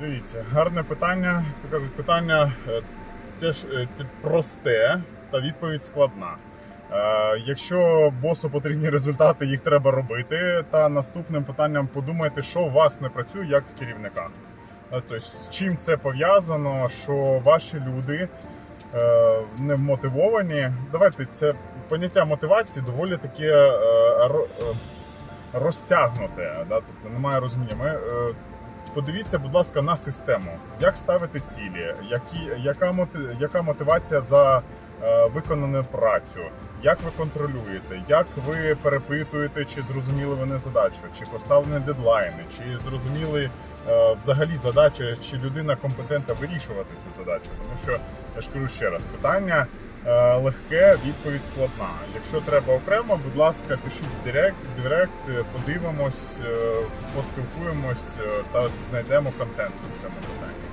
Дивіться, гарне питання. То кажуть, питання е, теж е, просте, та відповідь складна. Е, Якщо босу потрібні результати, їх треба робити. Та наступним питанням подумайте, що у вас не працює як керівника. Тобто, з чим це пов'язано, що ваші люди не вмотивовані. Давайте це поняття мотивації доволі таке ро- розтягнуте. Тобто немає розуміння. Ми, подивіться, будь ласка, на систему. Як ставити цілі, які, яка, моти- яка мотивація за е, виконану працю, як ви контролюєте, як ви перепитуєте, чи зрозуміли вони задачу, чи поставлені дедлайни, чи зрозуміли е, взагалі задача, чи людина компетентна вирішувати цю задачу. Тому що я ж кажу ще раз, питання легке, відповідь складна. Якщо треба окремо, будь ласка, пишіть директ, директ, е, подивимось, е, поспілкуємось е, та знайдемо консенсус в цьому питанні.